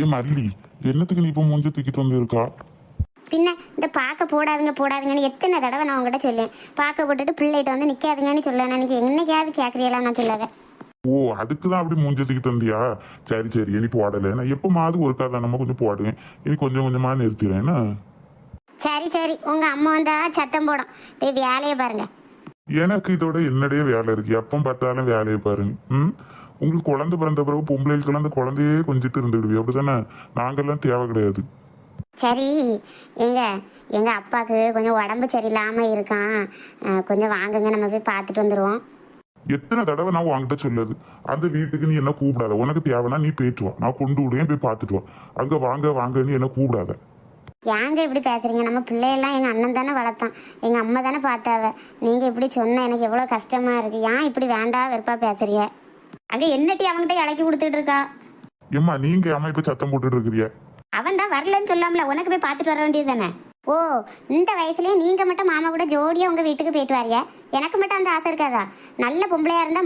ஏ மல்லி என்னத்துக்கு நீ இப்போ மூஞ்ச தூக்கிட்டு வந்து இருக்கா பின்ன இந்த பார்க்க போடாதுங்க போடாதுங்கன்னு எத்தனை தடவை நான் உங்ககிட்ட சொல்லேன் பார்க்க போட்டுட்டு பிள்ளைகிட்ட வந்து நிற்காதுங்கன்னு சொல்ல எனக்கு என்னைக்காவது கேட்குறீங்களா நான் சொல்லாத ஓ அதுக்கு தான் அப்படி மூஞ்ச தூக்கிட்டு வந்தியா? சரி சரி இனி போடலை. நான் எப்போமாவது ஒருக்கா தான் நம்ம கொஞ்சம் போடுவேன். இனி கொஞ்சம் கொஞ்சமாக நிறுத்திடுறேன் என்ன? சரி சரி உங்கள் அம்மா வந்தா சத்தம் போடும். போய் வேலையை பாருங்க. எனக்கு இதோட என்னடைய வேலை இருக்கு. எப்போ பார்த்தாலும் வேலையை பாருங்க. ம்? உங்களுக்கு குழந்தை பிறந்த பிறகு பொம்பளைகளுக்கெல்லாம் அந்த குழந்தையே கொஞ்சிட்டு இருந்துடுவி அப்படிதானே நாங்கெல்லாம் தேவை கிடையாது. சரி எங்க எங்கள் அப்பாவுக்கு கொஞ்சம் உடம்பு சரியில்லாமல் இருக்கான். அஹ், கொஞ்சம் வாங்குங்க நம்ம போய் பார்த்துட்டு வந்துடுவோம் எத்தனை தடவை நான் உன்கிட்ட சொல்லுது? அந்த வீட்டுக்கு நீ என்ன கூப்பிடாத? உனக்கு தேவைன்னா நீ போயிட்டு வா. நான் கொண்டு விடுவேன் போய் பார்த்துட்டு வா. அங்க வாங்க வாங்க நீ என்ன கூப்பிடாத? ஏங்க இப்படி பேசுறீங்க? நம்ம பிள்ளையெல்லாம் எங்கள் அண்ணன் தானே வளர்த்தான். எங்கள் அம்மா தானே பார்த்தாவ. நீங்கள் இப்படி சொன்ன எனக்கு எவ்வளோ கஷ்டமாக இருக்குது ஏன் இப்படி வேண்டாம் வெறுப்பா பேசுறீங்க? அங்கே என்னட்டி அவன்கிட்ட இலக்கி கொடுத்துட்டு இருக்கா? ஏம்மா நீங்க அம்மா இப்ப சத்தம் போட்டுட்டு இருக்கிறிய அவன் தான் வரலன்னு சொல்லாமல உனக்கு போய் பார்த்துட்டு வர வேண்டியது தானே? ஓ இந்த வயசுலயே நீங்க மட்டும் மாமா கூட ஜோடியா உங்க வீட்டுக்கு போயிட்டு வாரியா? எனக்கு மட்டும் அந்த ஆசை இருக்காதா? நல்ல பொம்பளையா இருந்தா